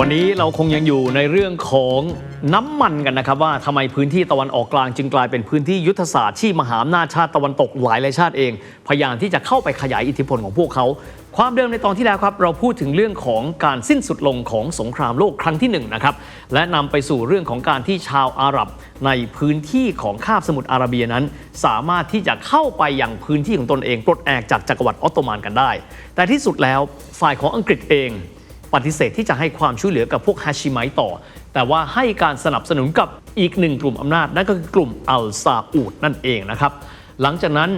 วันนี้เราคงยังอยู่ในเรื่องของน้ำมันกันนะครับ ว่าทำไมพื้นที่ตะวันออกกลางจึงกลายเป็นพื้นที่ยุทธศาสตร์ที่มหาอำนาจชาติตะวันตกหลายหลายชาติเอง พยายามที่จะเข้าไปขยายอิทธิพลของพวกเขา ความเดิมในตอนที่แล้วครับ เราพูดถึงเรื่องของการสิ้นสุดลงของสงครามโลกครั้งที่หนึ่งนะครับและนำไปสู่เรื่องของการที่ชาวอาหรับในพื้นที่ของคาบสมุทรอาระเบียนั้น สามารถที่จะเข้าไปอย่างพื้นที่ของตนเองปลดแอกจากจักรวรรดิออตโตมันกันได้ แต่ที่สุดแล้วฝ่ายของอังกฤษเอง ปฏิเสธที่จะให้ความช่วยเหลือกับพวกฮาชิไมต่อ แต่ว่าให้การสนับสนุนกับอีกหนึ่งกลุ่มอำนาจ นั่นก็คือกลุ่มอัลซาอูดนั่นเองนะครับ หลังจากนั้น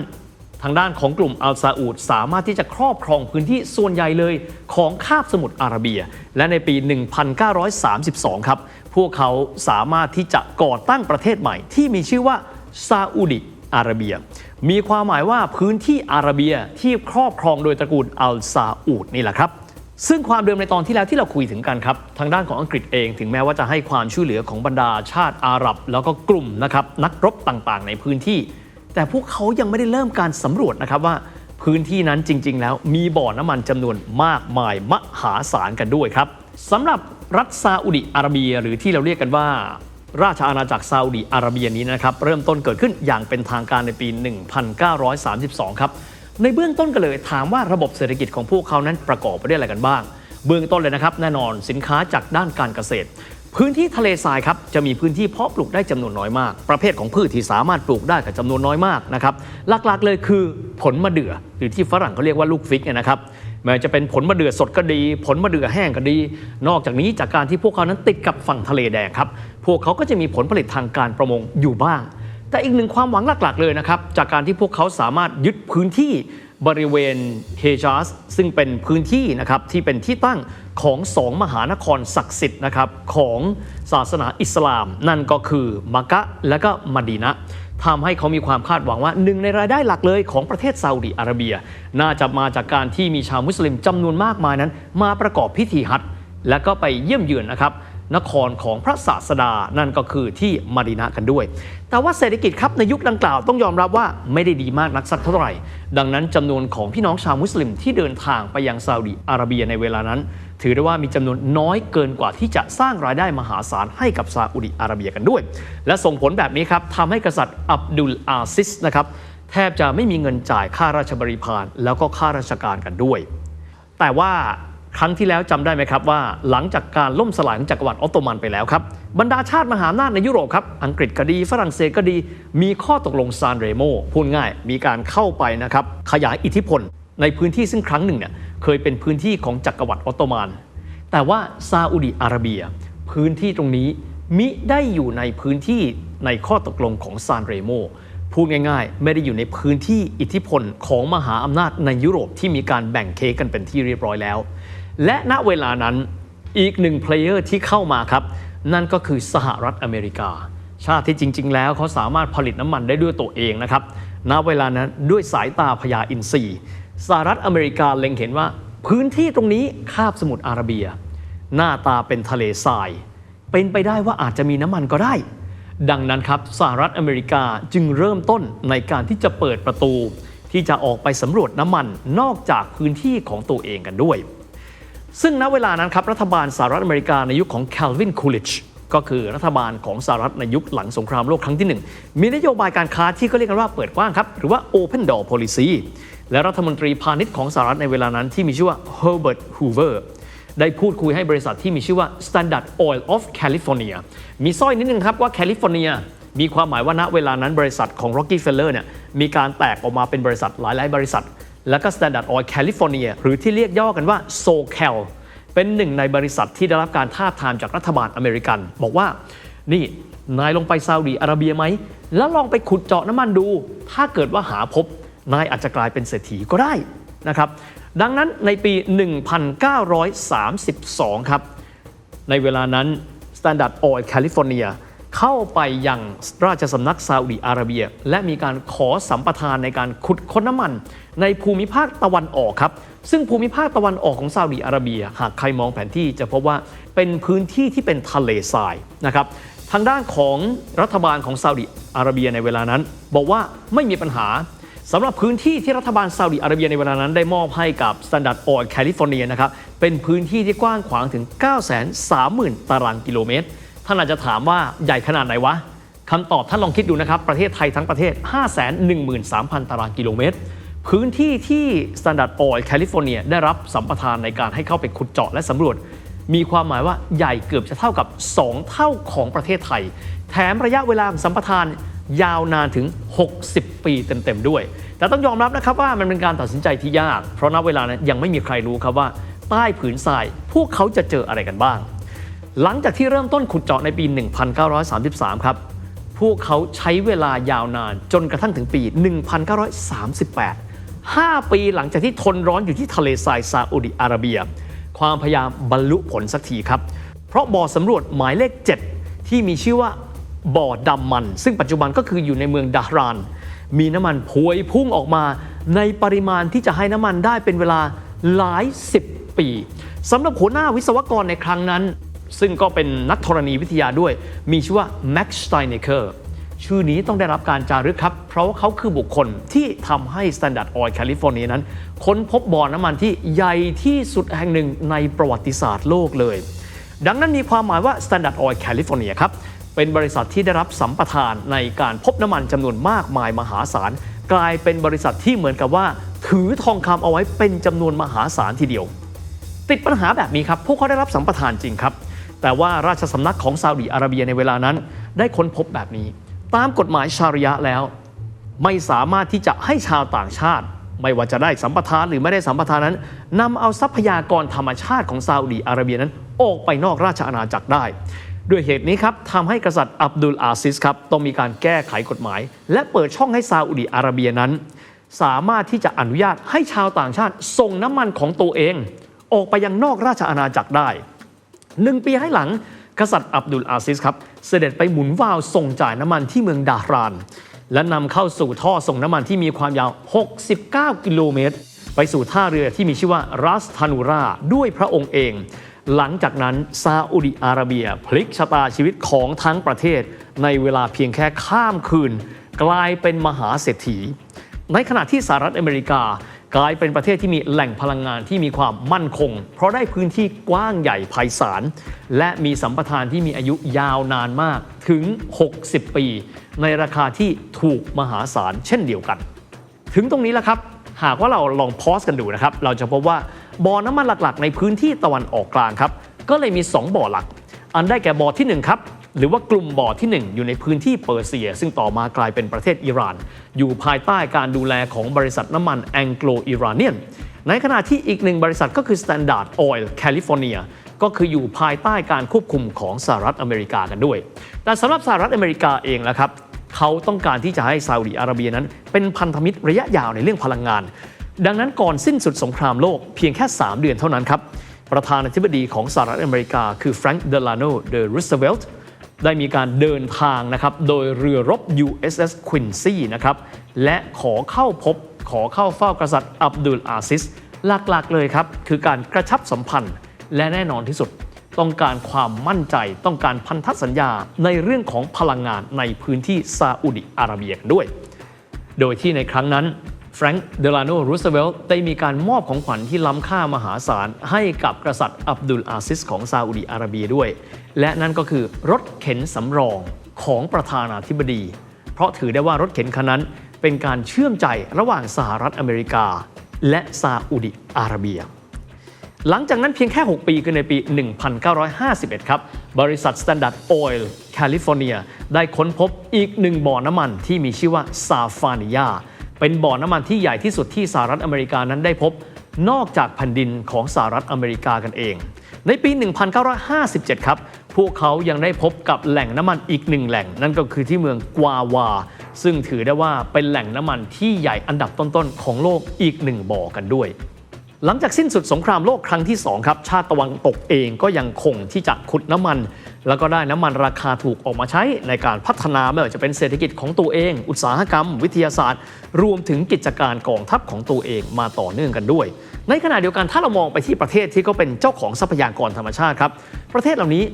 ทางด้านของกลุ่มอัลซาอูดสามารถที่จะครอบครองพื้นที่ส่วนใหญ่เลยของคาบสมุทรอาระเบีย และในปี 1932 ครับ พวกเขาสามารถที่จะก่อตั้งประเทศใหม่ ที่มีชื่อว่าซาอุดิอาระเบีย มีความหมายว่าพื้นที่อาระเบียที่ครอบครองโดยตระกูลอัลซาอูดนี่แหละครับ ซึ่งความเดิมในตอนที่แล้วที่เราคุยถึงกันครับ ทางด้านของอังกฤษเองถึงแม้ว่าจะให้ความช่วยเหลือของบรรดาชาติอาหรับ แล้วก็กลุ่มนะครับนักรบต่างๆ ในพื้นที่ แต่พวกเขายังไม่ได้เริ่มการสำรวจนะครับว่า พื้นที่นั้นจริง ๆ แล้วมีบ่อน้ำมันจำนวนมากมายมหาศาลกันด้วยครับสำหรับรัฐซาอุดิอาระเบีย หรือที่เราเรียกกันว่า ราชอาณาจักรซาอุดิอาระเบียนี้นะครับเริ่มต้นเกิดขึ้นอย่างเป็นทางการในปี 1932 ครับ ในเบื้องต้นก็เลยถามว่าระบบเศรษฐกิจของพวกเขานั้นประกอบไปด้วยอะไรกันบ้าง เบื้องต้นเลยนะครับ แน่นอนสินค้าจากด้านการเกษตร พื้นที่ทะเลทรายครับจะมีพื้นที่เพาะปลูกได้จำนวนน้อยมาก ประเภทของพืชที่สามารถปลูกได้กับจำนวนน้อยมากนะครับหลักๆเลยคือผลมะเดื่อหรือที่ฝรั่งเขาเรียกว่าลูกฟิกเนี่ยนะครับไม่ว่าจะเป็นผลมะเดื่อสดก็ดี ผลมะเดื่อแห้งก็ดี นอกจากนี้จากการที่พวกเขานั้นติดกับฝั่งทะเลแดงครับ พวกเขาก็จะมีผลผลิตทางการประมงอยู่บ้าง แต่อีกหนึ่งความหวังหลัก ๆ เลยนะครับ จากการที่พวกเขาสามารถยึดพื้นที่บริเวณเฮจาสซึ่งเป็นพื้นที่นะครับที่เป็นที่ตั้งของสองมหานครศักดิ์สิทธิ์นะครับของศาสนาอิสลาม นั่นก็คือมักกะและก็มดีนะทำให้เขามีความคาดหวังว่าหนึ่งในรายได้หลักเลยของประเทศซาอุดิอาระเบีย น่าจะมาจากการที่มีชาวมุสลิมจำนวนมากมายนั้น มาประกอบพิธีฮัจและก็ไปเยี่ยมเยือนนะครับนครของพระศาสดานั่นก็คือที่มาดีนะกันด้วย แต่ว่าเศรษฐกิจครับในยุคดังกล่าวต้องยอมรับว่าไม่ได้ดีมากนักสักเท่าไหร่ ดังนั้นจำนวนของพี่น้องชาวมุสลิมที่เดินทางไปยังซาอุดิอาระเบียในเวลานั้น ถือได้ว่ามีจำนวนน้อยเกินกว่าที่จะสร้างรายได้มหาศาลให้กับซาอุดิอาระเบียกันด้วย และส่งผลแบบนี้ครับทำให้กษัตริย์อับดุลอาซิสนะครับแทบจะไม่มีเงินจ่ายค่าราชบริพารแล้วก็ค่าราชการกันด้วย แต่ว่า ครั้งที่แล้วจำได้ไหมครับว่า หลังจากการล่มสลายของจักรวรรดิออตโตมันไปแล้วครับ บรรดาชาติมหาอำนาจในยุโรปครับ อังกฤษก็ดี ฝรั่งเศสก็ดี มีข้อตกลงซานเรโมพูดง่าย มีการเข้าไปนะครับ ขยายอิทธิพล ในพื้นที่ซึ่งครั้งหนึ่งเนี่ยเคยเป็นพื้นที่ของจักรวรรดิออตโตมัน แต่ว่าซาอุดิอาระเบีย พื้นที่ตรงนี้มิได้อยู่ในพื้นที่ในข้อตกลงของซานเรโมพูดง่ายๆ ไม่ได้อยู่ในพื้นที่อิทธิพลของมหาอำนาจในยุโรปที่มีการแบ่งเค้กกันเป็นที่เรียบร้อยแล้ว และณเวลานั้นอีกหนึ่งเพลเยอร์ที่เข้ามาครับ นั่นก็คือสหรัฐอเมริกา ชาติที่จริง ๆ แล้วเขาสามารถผลิตน้ำมันได้ด้วยตัวเองนะครับณเวลานั้นด้วยสายตาพญาอินทรีสหรัฐอเมริกาเล็งเห็นว่า พื้นที่ตรงนี้คาบสมุทรอาระเบีย หน้าตาเป็นทะเลทราย เป็นไปได้ว่าอาจจะมีน้ำมันก็ได้ ดังนั้นครับสหรัฐอเมริกาจึงเริ่มต้นในการที่จะเปิดประตู ที่จะออกไปสำรวจน้ำมันนอกจากพื้นที่ของตัวเองกันด้วย ซึ่งณเวลานั้นครับรัฐบาลสหรัฐอเมริกาในยุคของ Calvin Coolidge ก็คือรัฐบาลของสหรัฐในยุคหลังสงครามโลกครั้งที่ 1 มีนโยบายการค้าที่เขาเรียกกันว่าเปิดกว้างครับ หรือว่า Open Door Policy และรัฐมนตรีพาณิชย์ของสหรัฐในเวลานั้นที่มีชื่อว่า Herbert Hoover ได้พูดคุยให้บริษัทที่มีชื่อว่า Standard Oil of California มีสร้อยนิดนึงครับว่าแคลิฟอร์เนียมีความหมายว่าณเวลานั้นบริษัทของ Rockefeller เนี่ยมีการแตกออกมาเป็นบริษัทหลาย ๆ บริษัท แล้วก็ Standard Oil California หรือที่เรียกย่อกันว่า SoCal เป็นหนึ่งในบริษัทที่ได้รับการทาบทามจากรัฐบาลอเมริกัน บอกว่า นี่นายลงไปซาอุดีอาระเบียไหม แล้วลองไปขุดเจาะน้ำมันดู ถ้าเกิดว่าหาพบ นายอาจจะกลายเป็นเศรษฐีก็ได้นะครับ ดังนั้นในปี 1932 ครับ ในเวลานั้น Standard Oil California เข้าไปยังราชสำนักซาอุดิอาระเบีย และมีการขอสัมปทานในการขุดค้นน้ำมัน ในภูมิภาคตะวันออกครับ ซึ่งภูมิภาคตะวันออกของซาอุดิอาระเบีย หากใครมองแผนที่จะพบว่าเป็นพื้นที่ที่เป็นทะเลทรายนะครับทางด้านของรัฐบาลของซาอุดิอาระเบียในเวลานั้น บอกว่าไม่มีปัญหาสำหรับพื้นที่ที่รัฐบาลซาอุดิอาระเบียในเวลานั้นได้มอบให้กับ Standard Oil California นะครับเป็นพื้นที่ที่กว้างขวางถึง 930,000 ตารางกิโลเมตร ท่านอาจจะถามว่าใหญ่ขนาดไหนวะคำตอบท่านลองคิดดูนะครับ ประเทศไทยทั้งประเทศ 513,000 ตารางกิโลเมตร พื้นที่ที่ Standard Oil California ได้รับสัมปทานในการให้เข้าไปขุดเจาะและสำรวจ มีความหมายว่าใหญ่เกือบจะเท่ากับ 2 เท่าของประเทศไทย แถมระยะเวลาสัมปทานยาวนานถึง 60 ปีเต็มๆด้วย แต่ต้องยอมรับนะครับว่ามันเป็นการตัดสินใจที่ยาก เพราะณเวลานั้นยังไม่มีใครรู้ครับว่า ใต้ผืนทรายพวกเขาจะเจออะไรกันบ้าง หลังจากที่เริ่มต้นขุดเจาะในปี 1933 ครับ พวกเขาใช้เวลายาวนานจนกระทั่งถึงปี 1938 5 ปีหลังจากที่ทนร้อนอยู่ที่ทะเลทรายซาอุดิอาระเบีย ความพยายามบรรลุผลสักทีครับ เพราะบ่อสำรวจหมายเลข 7 ที่มีชื่อว่าบ่อดำมัน ซึ่งปัจจุบันก็คืออยู่ในเมืองดาฮราน มีน้ำมันพวยพุ่งออกมาในปริมาณที่จะให้น้ำมันได้เป็นเวลาหลายสิบปีสำหรับหัวหน้าวิศวกรในครั้งนั้น ซึ่งก็เป็นนักธรณีวิทยาด้วย มีชื่อว่าแม็กสไตเนเ e อร์ชื่อนี้ต้องได้รับการจารึกครับ เพราะว่าเขาคือบุคคลที่ทำให้ Standard Oil California นั้น ค้นพบบ่อน้ำมันที่ใหญ่ที่สุดแห่งหนึ่งในประวัติศาสตร์โลกเลย ดังนั้นมีความหมายว่า Standard Oil California ครับ เป็นบริษัทที่ได้รับสัมปทานในการพบน้ำมันจำนวนมากมายมหาศาล กลายเป็นบริษัทที่เหมือนกับว่า ถือทองคำเอาไว้เป็นจำนวนมหาศาลทีเดียว ติดปัญหาแบบนี้ครับพวกเขาได้รับสัมปทานจริงครับ แต่ว่าราชสำนักของซาอุดิอาระเบียในเวลานั้น ได้ค้นพบแบบนี้ ตามกฎหมายชาริยะแล้ว ไม่สามารถที่จะให้ชาวต่างชาติ ไม่ว่าจะได้สัมปทานหรือไม่ได้สัมปทานนั้นนำเอาทรัพยากรธรรมชาติของซาอุดีอาระเบียนั้น ออกไปนอกราชอาณาจักรได้ด้วยเหตุนี้ครับทำให้กษัตริย์อับดุลอาซิสครับต้องมีการแก้ไขกฎหมาย และเปิดช่องให้ซาอุดีอาระเบียนั้น สามารถที่จะอนุญาตให้ชาวต่างชาติส่งน้ำมันของตัวเอง ออกไปยังนอกราชอาณาจักรได้ หนึ่งปีให้หลัง กษัตริย์อับดุลอาซิสครับ เสด็จไปหมุนวาล์วส่งจ่ายน้ำมันที่เมืองดาฮราน และนำเข้าสู่ท่อส่งน้ำมันที่มีความยาว 69 กิโลเมตร ไปสู่ท่าเรือที่มีชื่อว่ารัสทานูราด้วยพระองค์เอง หลังจากนั้นซาอุดิอาระเบีย พลิกชะตาชีวิตของทั้งประเทศ ในเวลาเพียงแค่ข้ามคืน กลายเป็นมหาเศรษฐี ในขณะที่สหรัฐอเมริกา กลายเป็นประเทศที่มีแหล่งพลังงานที่มีความมั่นคง เพราะได้พื้นที่กว้างใหญ่ไพศาล และมีสัมปทานที่มีอายุยาวนานมากถึง 60 ปี ในราคาที่ถูกมหาศาลเช่นเดียวกัน ถึงตรงนี้แล้วครับ หากว่าเราลองพอสกันดูนะครับ เราจะพบว่าบ่อน้ำมันหลักๆ ในพื้นที่ตะวันออกกลางครับ ก็เลยมี 2 บ่อหลัก อันได้แก่บ่อที่ 1 ครับ หรือว่ากลุ่มบ่อที่ 1 อยู่ในพื้นที่เปอร์เซีย ซึ่งต่อมากลายเป็นประเทศอิหร่าน อยู่ภายใต้การดูแลของบริษัทน้ำมันแองโกลอิรานเนียนในขณะที่อีกหนึ่งบริษัทก็คือ Standard Oil California ก็คืออยู่ภายใต้การควบคุมของสหรัฐอเมริกากันด้วย แต่สำหรับสหรัฐอเมริกาเองนะครับเขาต้องการที่จะให้ซาอุดิอาระเบียนั้น เป็นพันธมิตรระยะยาวในเรื่องพลังงาน ดังนั้นก่อนสิ้นสุดสงครามโลกเพียงแค่ 3 เดือนเท่านั้นครับประธานาธิบดีของสหรัฐอเมริกาคือแฟรงค์เดลาโนเดอรูสเวลต์ ได้มีการเดินทางนะครับโดยเรือรบ USS Quincy นะครับและขอเข้าพบขอเข้าเฝ้ากษัตริย์อับดุลอาซิสหลักๆเลยครับ คือการกระชับสัมพันธ์และแน่นอนที่สุด ต้องการความมั่นใจต้องการพันธสัญญาในเรื่องของพลังงานในพื้นที่ซาอุดิอาระเบียกันด้วย โดยที่ในครั้งนั้น แฟรงค์เดลาโนรูสเวลต์ได้มีการมอบของขวัญที่ล้ำค่ามหาศาล ให้กับกษัตริย์อับดุลอาซิสของซาอุดิอาระเบียด้วย และนั่นก็คือรถเข็นสำรองของประธานาธิบดี เพราะถือได้ว่ารถเข็นคันนั้นเป็นการเชื่อมใจระหว่างสหรัฐอเมริกา และซาอุดิอาระเบีย หลังจากนั้นเพียงแค่ 6 ปีคือในปี 1951 ครับ บริษัท Standard Oil California ได้ค้นพบอีกหนึ่งบ่อน้ำมันที่มีชื่อว่าซาฟานิยา เป็นบ่อน้ำมันที่ใหญ่ที่สุดที่สหรัฐอเมริกานั้นได้พบ นอกจากแผ่นดินของสหรัฐอเมริกากันเอง ในปี 1957 ครับ พวกเขายังได้พบกับแหล่งน้ำมันอีกหนึ่งแหล่ง นั่นก็คือที่เมืองกวาวา ซึ่งถือได้ว่าเป็นแหล่งน้ำมันที่ใหญ่อันดับต้นๆของโลกอีกหนึ่งบ่อกันด้วยหลังจากสิ้นสุดสงครามโลกครั้งที่ 2 ครับ ชาติตะวันตกเองก็ยังคงที่จะขุดน้ำมัน แล้วก็ได้น้ำมันราคาถูกออกมาใช้ในการพัฒนาไม่ว่าจะเป็นเศรษฐกิจของตัวเอง อุตสาหกรรม วิทยาศาสตร์ รวมถึงกิจการกองทัพของตัวเองมาต่อเนื่องกันด้วย ในขณะเดียวกันถ้าเรามองไปที่ประเทศที่ก็เป็นเจ้าของทรัพยากรธรรมชาติครับ ประเทศเหล่านี้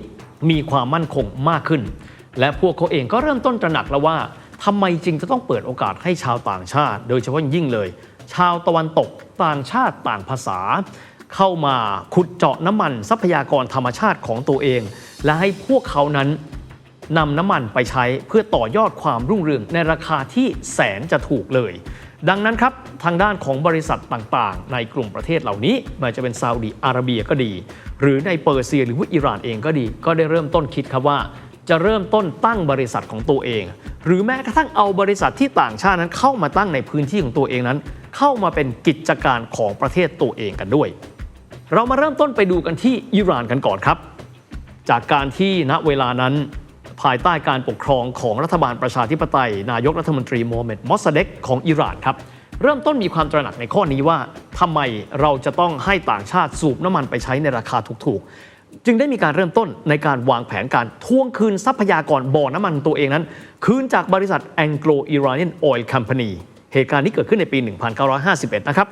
มีความมั่นคงมากขึ้น และพวกเขาเองก็เริ่มต้นตระหนักแล้วว่าทำไมจริงจะต้องเปิดโอกาสให้ชาวต่างชาติ โดยเฉพาะยิ่งเลย ชาวตะวันตกต่างชาติต่างภาษา เข้ามาขุดเจาะน้ำมันทรัพยากรธรรมชาติของตัวเอง และให้พวกเขานั้นนำน้ำมันไปใช้เพื่อต่อยอดความรุ่งเรืองในราคาที่แสนจะถูกเลย ดังนั้นครับ ทางด้านของบริษัทต่างๆ ในกลุ่มประเทศเหล่านี้ไม่ว่าจะเป็นซาอุดีอาระเบียก็ดี หรือในเปอร์เซียหรือว่าอิหร่านเองก็ดี ก็ได้เริ่มต้นคิดครับว่า จะเริ่มต้นตั้งบริษัทของตัวเอง หรือแม้กระทั่งเอาบริษัทที่ต่างชาตินั้นเข้ามาตั้งในพื้นที่ของตัวเองนั้น เข้ามาเป็นกิจการของประเทศตัวเองกันด้วย เรามาเริ่มต้นไปดูกันที่อิหร่านกันก่อนครับ จากการที่ณเวลานั้นภายใต้การปกครองของรัฐบาลประชาธิปไตย นายกรัฐมนตรีโมฮัมเหม็ดมอสซาเด็กของอิหร่านครับ เริ่มต้นมีความตระหนักในข้อนี้ว่าทำไมเราจะต้องให้ต่างชาติสูบน้ำมันไปใช้ในราคาถูกๆ จึงได้มีการเริ่มต้นในการวางแผนการทวงคืนทรัพยากรบ่อน้ำมันตัวเองนั้น คืนจากบริษัท Anglo Iranian Oil Company เหตุการณ์นี้เกิดขึ้นในปี 1951 นะครับ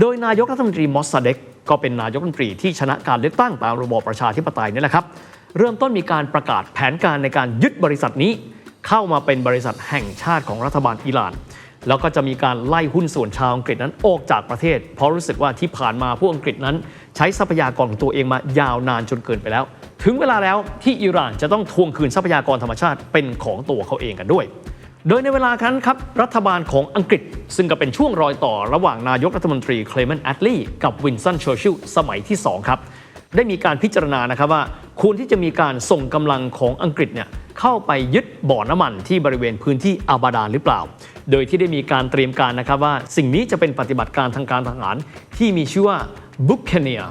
โดยนายกรัฐมนตรีมอสซาเด็ก ก็เป็นนายกรัฐมนตรีที่ชนะการเลือกตั้งตามระบอบประชาธิปไตยนี่แหละครับ เริ่มต้นมีการประกาศแผนการในการยึดบริษัทนี้ เข้ามาเป็นบริษัทแห่งชาติของรัฐบาลอิหร่าน แล้วก็จะมีการไล่หุ้นส่วนชาวอังกฤษนั้นออกจากประเทศ เพราะรู้สึกว่าที่ผ่านมาพวกอังกฤษนั้น ใช้ทรัพยากรของตัวเองมายาวนานจนเกินไปแล้ว ถึงเวลาแล้วที่อิหร่านจะต้องทวงคืนทรัพยากรธรรมชาติเป็นของตัวเขาเองกันด้วย โดยในเวลานั้นครับรัฐบาลของอังกฤษ ซึ่งก็เป็นช่วงรอยต่อระหว่างนายกรัฐมนตรีเคลเมนต์แอตลีย์กับวินสันเชอร์ชิลสมัยที่ 2 ครับ ได้มีการพิจารณานะครับว่าควรที่จะมีการส่งกำลังของอังกฤษเนี่ยเข้าไปยึดบ่อน้ำมันที่บริเวณพื้นที่อาบาดานหรือเปล่า โดยที่ได้มีการเตรียมการนะครับว่า สิ่งนี้จะเป็นปฏิบัติการทางการทหารที่มีชื่อว่าบุคเคเนีย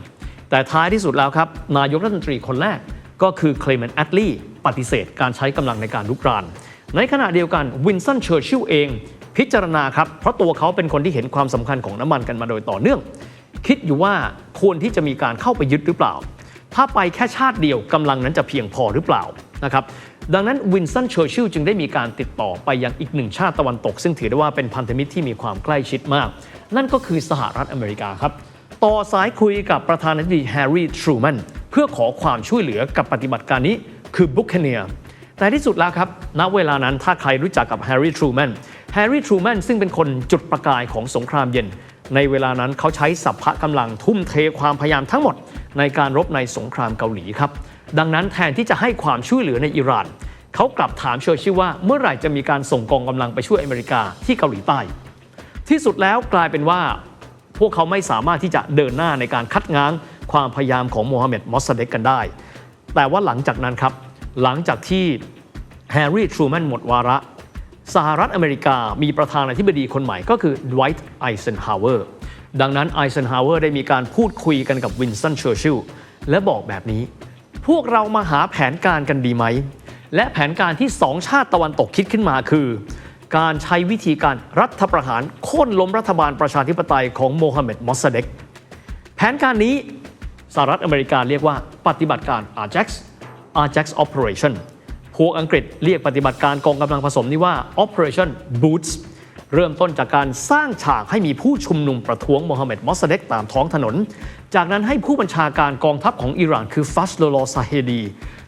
แต่ท้ายที่สุดแล้วครับนายกรัฐมนตรีคนแรกก็คือเคลเมนต์แอตลีย์ปฏิเสธการใช้กำลังในการลุกราน ในขณะเดียวกันวินสันเชอร์ชิลเองพิจารณาครับ เพราะตัวเขาเป็นคนที่เห็นความสำคัญของน้ำมันกันมาโดยต่อเนื่อง คิดอยู่ว่าควรที่จะมีการเข้าไปยึดหรือเปล่า ถ้าไปแค่ชาติเดียวกำลังนั้นจะเพียงพอหรือเปล่านะครับดังนั้นวินสันเชอร์ชิลจึงได้มีการติดต่อไปยังอีกหนึ่งชาติตะวันตก ซึ่งถือได้ว่าเป็นพันธมิตรที่มีความใกล้ชิดมาก นั่นก็คือสหรัฐอเมริกาครับ ต่อสายคุยกับประธานาธิบดีแฮร์รี่ทรูแมนเพื่อขอความช่วยเหลือกับปฏิบัติการนี้คือบุคเนีย แต่ที่สุดแล้วครับ ณ เวลานั้นถ้าใครรู้จักกับแฮร์รี่ทรูแมน แฮร์รี่ทรูแมนซึ่งเป็นคนจุดประกายของสงครามเย็น ในเวลานั้นเขาใช้สัพพะกำลังทุ่มเทความพยายามทั้งหมด ในการรบในสงครามเกาหลีครับ ดังนั้นแทนที่จะให้ความช่วยเหลือในอิหร่าน เขากลับถามเชอร์ชิลว่าเมื่อไหร่จะมีการส่งกองกำลังไปช่วยอเมริกาที่เกาหลีใต้ ที่สุดแล้วกลายเป็นว่า พวกเขาไม่สามารถที่จะเดินหน้าในการคัดง้างความพยายามของโมฮัมเหม็ดมอสซาเดกกันได้ แต่ว่าหลังจากนั้นครับ หลังจากที่แฮร์รี่ทรูแมนหมดวาระ สหรัฐอเมริกามีประธานาธิบดีคนใหม่ก็คือดไวท์ไอเซนฮาวเวอร์ดังนั้นไอเซนฮาวเวอร์ได้มีการพูดคุยกันกับวินสตันเชอร์ชิลและบอกแบบนี้ พวกเรามาหาแผนการกันดีไหม และแผนการที่สองชาติตะวันตกคิดขึ้นมาคือ การใช้วิธีการรัฐประหารโค่นล้มรัฐบาลประชาธิปไตยของโมฮัมเหม็ดมอสซาเดกแผนการนี้สหรัฐอเมริกาเรียกว่าปฏิบัติการ Ajax Ajax Operation พวกอังกฤษเรียกปฏิบัติการกองกำลังผสมนี้ว่า Operation Boots เริ่มต้นจากการสร้างฉากให้มีผู้ชุมนุมประท้วงโมฮัมเหม็ดมอสซเด็กตามท้องถนน จากนั้นให้ผู้บัญชาการกองทัพของอิหร่านคือฟัสโลโลซาเฮดี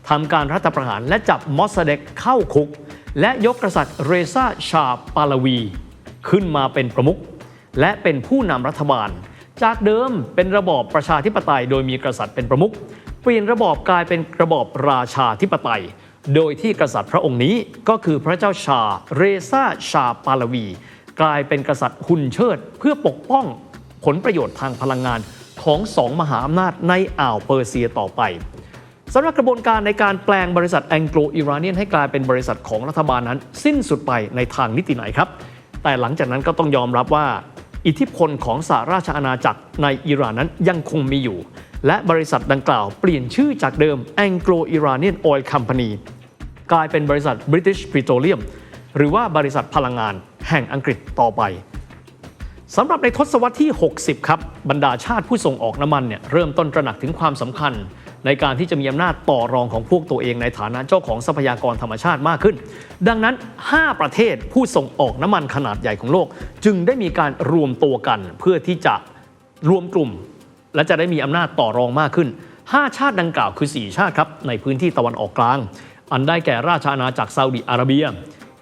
ทำการรัฐประหารและจับมอสซเด็กเข้าคุก และยกกษัตริย์เรซาชาปาลาวี ขึ้นมาเป็นประมุขและเป็นผู้นำรัฐบาล จากเดิมเป็นระบอบประชาธิปไตยโดยมีกษัตริย์เป็นประมุข เปลี่ยนระบอบกลายเป็นระบอบราชาธิปไตย โดยที่กษัตริย์พระองค์นี้ก็คือพระเจ้าชาเรซาชาปาลวี กลายเป็นกษัตริย์หุ่นเชิด เพื่อปกป้องผลประโยชน์ทางพลังงานของสองมหาอำนาจในอ่าวเปอร์เซียต่อไปสำหรับกระบวนการในการแปลงบริษัทแองโกลอิราเนียนให้กลายเป็นบริษัทของรัฐบาลนั้น สิ้นสุดไปในทางนิติไหนครับ แต่หลังจากนั้นก็ต้องยอมรับว่า อิทธิพลของสหราชอาณาจักรในอิหร่านนั้นยังคงมีอยู่ และบริษัทดังกล่าวเปลี่ยนชื่อจากเดิม Anglo Iranian Oil Company กลายเป็นบริษัท British Petroleum หรือว่าบริษัทพลังงานแห่งอังกฤษต่อไปสำหรับในทศวรรษที่ 60 ครับ บรรดาชาติผู้ส่งออกน้ำมันเนี่ยเริ่มต้นตระหนักถึงความสำคัญ ในการที่จะมีอำนาจต่อรองของพวกตัวเองในฐานะเจ้าของทรัพยากรธรรมชาติมากขึ้น ดังนั้น 5 ประเทศผู้ส่งออกน้ำมันขนาดใหญ่ของโลก จึงได้มีการรวมตัวกันเพื่อที่จะรวมกลุ่ม และจะได้มีอำนาจต่อรองมากขึ้น 5 ชาติดังกล่าวคือ 4 ชาติครับในพื้นที่ตะวันออกกลาง อันได้แก่ราชอาณาจักรซาอุดิอาระเบีย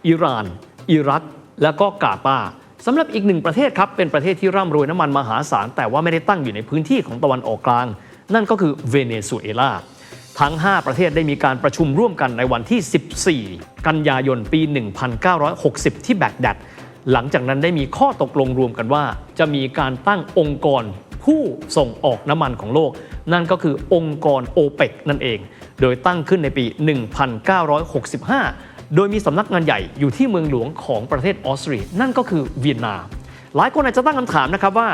อิหร่าน อิรัก และก็กาตาร์สำหรับอีกหนึ่งประเทศครับเป็นประเทศที่ร่ำรวยน้ำมันมหาศาล แต่ว่าไม่ได้ตั้งอยู่ในพื้นที่ของตะวันออกกลาง นั่นก็คือเวเนซุเอลาทั้ง 5 ประเทศได้มีการประชุมร่วมกันในวันที่ 14 กันยายนปี 1960 ที่แบกแดด หลังจากนั้นได้มีข้อตกลงรวมกันว่า จะมีการตั้งองค์กร ผู้ส่งออกน้ำมันของโลก นั่นก็คือองค์กรโอเปกนั่นเอง โดยตั้งขึ้นในปี 1965 โดยมีสำนักงานใหญ่อยู่ที่เมืองหลวงของประเทศออสเตรียนั่นก็คือเวียนนา หลายคนอาจจะตั้งคำถามนะครับว่า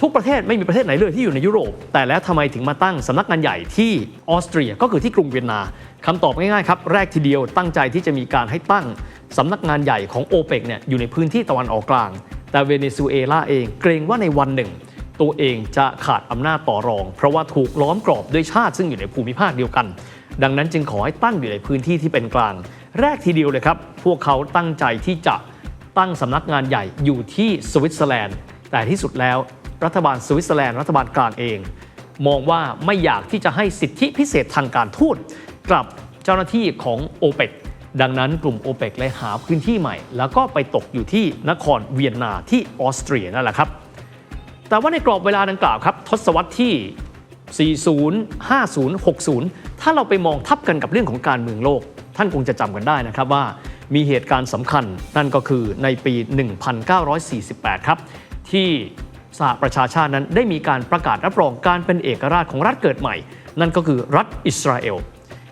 ทุกประเทศไม่มีประเทศไหนเลยที่อยู่ในยุโรป แต่แล้วทำไมถึงมาตั้งสำนักงานใหญ่ที่ออสเตรียก็คือที่กรุงเวียนนาคำตอบง่ายๆครับ แรกทีเดียวตั้งใจที่จะมีการให้ตั้งสำนักงานใหญ่ของโอเปกเนี่ยอยู่ในพื้นที่ตะวันออกกลาง แต่เวเนซุเอลาเองเกรงว่าในวันหนึ่ง ตัวเองจะขาดอำนาจต่อรอง เพราะว่าถูกล้อมกรอบด้วยชาติซึ่งอยู่ในภูมิภาคเดียวกัน ดังนั้นจึงขอให้ตั้งอยู่ในพื้นที่ที่เป็นกลาง แรกทีเดียวเลยครับ พวกเขาตั้งใจที่จะตั้งสำนักงานใหญ่อยู่ที่สวิตเซอร์แลนด์ แต่ที่สุดแล้วรัฐบาลสวิตเซอร์แลนด์รัฐบาลกลางเอง มองว่าไม่อยากที่จะให้สิทธิพิเศษทางการทูตกับเจ้าหน้าที่ของโอเปกดังนั้นกลุ่มโอเปกเลยหาพื้นที่ใหม่ แล้วก็ไปตกอยู่ที่นครเวียนนาที่ออสเตรียนั่นแหละครับ แต่ว่าในกรอบเวลาดังกล่าวครับ ทศวรรษที่ 40 50 60 ถ้าเราไปมองทับกันกับเรื่องของการเมืองโลก ท่านคงจะจำกันได้นะครับว่ามีเหตุการณ์สำคัญนั่นก็คือในปี 1948 ครับ ที่สหประชาชาตินั้นได้มีการประกาศรับรองการเป็นเอกราชของรัฐเกิดใหม่ นั่นก็คือรัฐอิสราเอล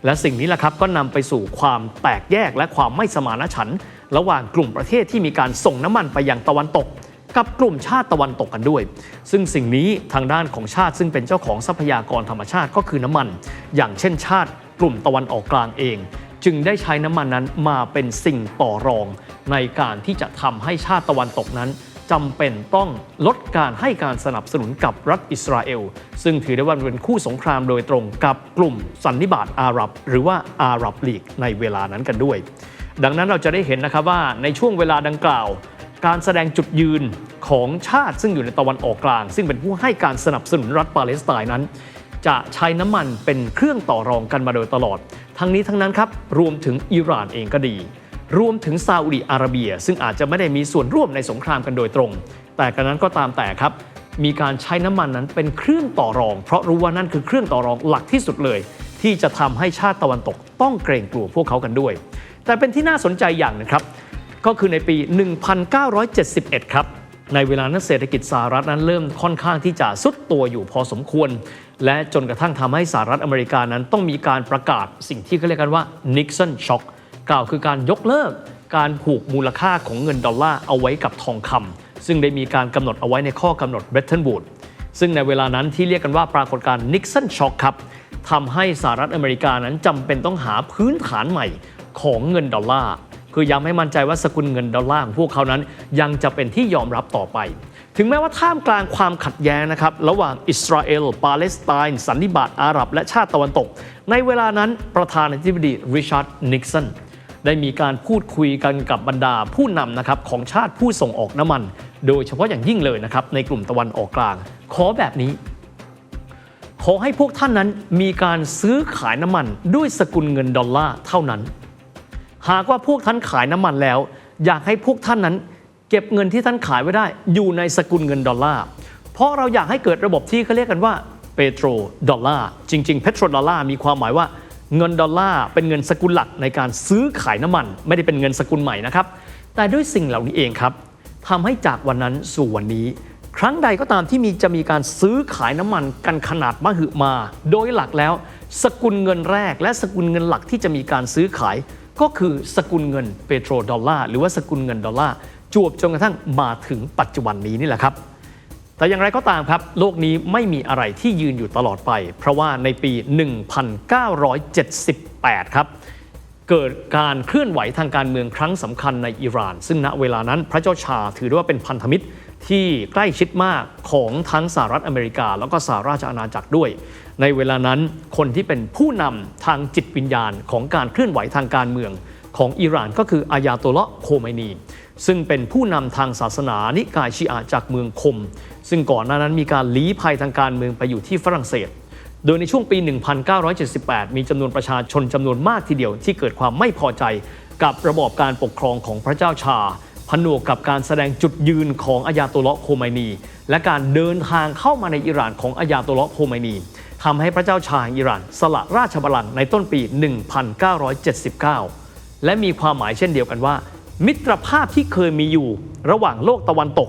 และสิ่งนี้แหละครับก็นำไปสู่ความแตกแยกและความไม่สมานฉันท์ระหว่างกลุ่มประเทศที่มีการส่งน้ำมันไปยังตะวันตก กับกลุ่มชาติตะวันตกกันด้วย ซึ่งสิ่งนี้ทางด้านของชาติซึ่งเป็นเจ้าของทรัพยากรธรรมชาติก็คือน้ำมัน อย่างเช่นชาติกลุ่มตะวันออกกลางเอง จึงได้ใช้น้ำมันนั้นมาเป็นสิ่งต่อรอง ในการที่จะทำให้ชาติตะวันตกนั้นจำเป็นต้องลดการให้การสนับสนุนกับรัฐอิสราเอล ซึ่งถือได้ว่าเป็นคู่สงครามโดยตรงกับกลุ่มสันนิบาตอาหรับ หรือว่าอาหรับลีกในเวลานั้นกันด้วย ดังนั้นเราจะได้เห็นนะครับว่าในช่วงเวลาดังกล่าว การแสดงจุดยืนของชาติซึ่งอยู่ในตะวันออกกลาง ซึ่งเป็นผู้ให้การสนับสนุนรัฐปาเลสไตน์นั้น จะใช้น้ำมันเป็นเครื่องต่อรองกันมาโดยตลอด ทั้งนี้ทั้งนั้นครับรวมถึงอิหร่านเองก็ดี รวมถึงซาอุดิอาระเบีย ซึ่งอาจจะไม่ได้มีส่วนร่วมในสงครามกันโดยตรง แต่กระนั้นก็ตามแต่ครับ มีการใช้น้ำมันนั้นเป็นเครื่องต่อรอง เพราะรู้ว่านั่นคือเครื่องต่อรองหลักที่สุดเลย ที่จะทำให้ชาติตะวันตกต้องเกรงกลัวพวกเขากันด้วย แต่เป็นที่น่าสนใจอย่างหนึงครับ ก็คือในปี 1971 ครับ ในเวลานั้นเศรษฐกิจสหรัฐนั้นเริ่มค่อนข้างที่จะสุดตัวอยู่พอสมควร และจนกระทั่งทำให้สหรัฐอเมริกานั้นต้องมีการประกาศสิ่งที่เขาเรียกกันว่า Nixon Shock กล่าวคือการยกเลิกการผูกมูลค่าของเงินดอลลาร์เอาไว้กับทองคำซึ่งได้มีการกำหนดเอาไว้ในข้อกำหนด Bretton Woods ซึ่งในเวลานั้นที่เรียกกันว่าปรากฏการณ์ Nixon Shock ครับทำให้สหรัฐอเมริกานั้นจำเป็นต้องหาพื้นฐานใหม่ของเงินดอลลาร์ คือย้ำให้มั่นใจว่าสกุลเงินดอลลาร์ของพวกเขานั้น ยังจะเป็นที่ยอมรับต่อไป ถึงแม้ว่าท่ามกลางความขัดแย้งนะครับระหว่างอิสราเอล ปาเลสไตน์ สันนิบาตอาหรับ และชาติตะวันตก ในเวลานั้นประธานาธิบดีริชาร์ดนิกสันได้มีการพูดคุยกันกับบรรดาผู้นำนะครับของชาติผู้ส่งออกน้ำมัน โดยเฉพาะอย่างยิ่งเลยนะครับในกลุ่มตะวันออกกลาง ขอแบบนี้ ขอให้พวกท่านนั้นมีการซื้อขายน้ำมันด้วยสกุลเงินดอลลาร์เท่านั้น หากว่าพวกท่านขายน้ำมันแล้ว อยากให้พวกท่านนั้น เก็บเงินที่ท่านขายไว้ได้ อยู่ในสกุลเงินดอลลาร์เพราะเราอยากให้เกิดระบบที่เขาเรียกกันว่าเปโตรดอลลาร์จริงๆเพโตรดอลลาร์มีความหมายว่าเงินดอลลาร์เป็นเงินสกุลหลักในการซื้อขายน้ำมัน ไม่ได้เป็นเงินสกุลใหม่นะครับแต่ด้วยสิ่งเหล่านี้เองครับทำให้จากวันนั้นสู่วันนี้ ครั้งใดก็ตามที่มีจะมีการซื้อขายน้ำมันกันขนาดมหึมา โดยหลักแล้ว สกุลเงินแรกและสกุลเงินหลักที่จะมีการซื้อขาย ก็คือสกุลเงินเปโตรดอลลาร์หรือว่าสกุลเงินดอลลาร์จวบจนกระทั่งมาถึงปัจจุบันนี้นี่แหละครับ แต่อย่างไรก็ตามครับ โลกนี้ไม่มีอะไรที่ยืนอยู่ตลอดไป เพราะว่าในปี 1978 ครับ เกิดการเคลื่อนไหวทางการเมืองครั้งสำคัญในอิหร่าน ซึ่งณเวลานั้นพระเจ้าชาถือได้ว่าเป็นพันธมิตร ที่ใกล้ชิดมากของทั้งสหรัฐอเมริกา แล้วก็สหราชอาณาจักรด้วย ในเวลานั้นคนที่เป็นผู้นำทางจิตวิญญาณของการเคลื่อนไหวทางการเมืองของอิหร่านก็คืออายาโตลาะโคไมนี ซึ่งเป็นผู้นำทางศาสนานิกายชีอะจากเมืองคม ซึ่งก่อนหน้านั้นมีการลี้ภัยทางการเมืองไปอยู่ที่ฝรั่งเศส โดยในช่วงปี 1978 มีจำนวนประชาชนจำนวนมากทีเดียวที่เกิดความไม่พอใจกับระบอบการปกครองของพระเจ้าชา ผนวกกับการแสดงจุดยืนของอายาโตลาะโคไมนี และการเดินทางเข้ามาในอิหร่านของอายาโตลาะโคไมนีทำให้พระเจ้าชาแห่งอิหร่าน สละราชบัลลังก์ในต้นปี 1979 และมีความหมายเช่นเดียวกันว่า มิตรภาพที่เคยมีอยู่ระหว่างโลกตะวันตก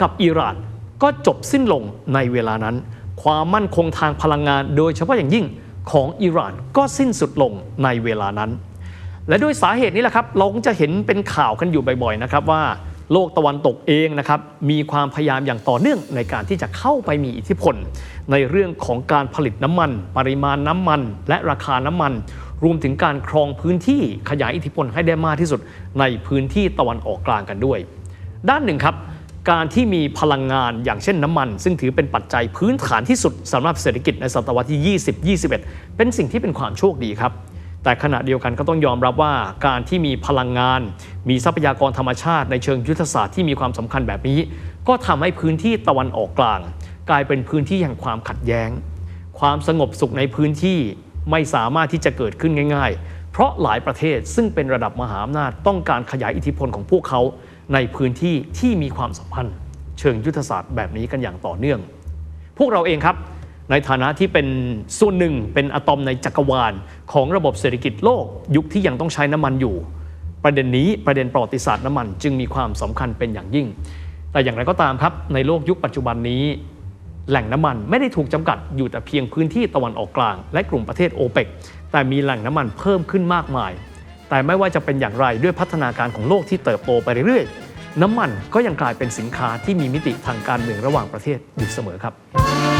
กับอิหร่านก็จบสิ้นลงในเวลานั้น ความมั่นคงทางพลังงานโดยเฉพาะอย่างยิ่งของอิหร่านก็สิ้นสุดลงในเวลานั้น และด้วยสาเหตุนี้แหละครับเราจะเห็นเป็นข่าวกันอยู่บ่อยๆนะครับว่าโลกตะวันตกเองนะครับมีความพยายามอย่างต่อเนื่องในการที่จะเข้าไปมีอิทธิพล ในเรื่องของการผลิตน้ำมัน ปริมาณน้ำมัน และราคาน้ำมัน รวมถึงการครองพื้นที่ขยายอิทธิพลให้ได้มากที่สุด ในพื้นที่ตะวันออกกลางกันด้วย ด้านหนึ่งครับ การที่มีพลังงานอย่างเช่นน้ำมัน ซึ่งถือเป็นปัจจัยพื้นฐานที่สุดสำหรับเศรษฐกิจในศตวรรษที่ 20 21 เป็นสิ่งที่เป็นความโชคดีครับ แต่ขณะเดียวกันก็ต้องยอมรับว่าการที่มีพลังงาน มีทรัพยากรธรรมชาติในเชิงยุทธศาสตร์ที่มีความสำคัญแบบนี้ ก็ทำให้พื้นที่ตะวันออกกลาง กลายเป็นพื้นที่แห่งความขัดแย้ง ความสงบสุขในพื้นที่ไม่สามารถที่จะเกิดขึ้นง่าย ๆ เพราะหลายประเทศซึ่งเป็นระดับมหาอำนาจต้องการขยายอิทธิพลของพวกเขาในพื้นที่ที่มีความสัมพันธ์ เชิงยุทธศาสตร์แบบนี้กันอย่างต่อเนื่อง พวกเราเองครับ ในฐานะที่เป็นส่วนหนึ่งเป็นอะตอมในจักรวาล ของระบบเศรษฐกิจโลก ยุคที่ยังต้องใช้น้ำมันอยู่ ประเด็นนี้ประเด็นประวัติศาสตร์น้ำมันจึงมีความสำคัญเป็นอย่างยิ่ง แต่อย่างไรก็ตามครับ ในโลกยุคปัจจุบันนี้ แหล่งน้ำมันไม่ได้ถูกจำกัดอยู่แต่เพียงพื้นที่ตะวันออกกลาง และกลุ่มประเทศโอเปกแต่มีแหล่งน้ำมันเพิ่มขึ้นมากมาย แต่ไม่ว่าจะเป็นอย่างไรด้วยพัฒนาการของโลกที่เติบโตไปเรื่อยๆน้ำมันก็ยังกลายเป็นสินค้าที่มีมิติทางการเมืองระหว่างประเทศอยู่เสมอครับ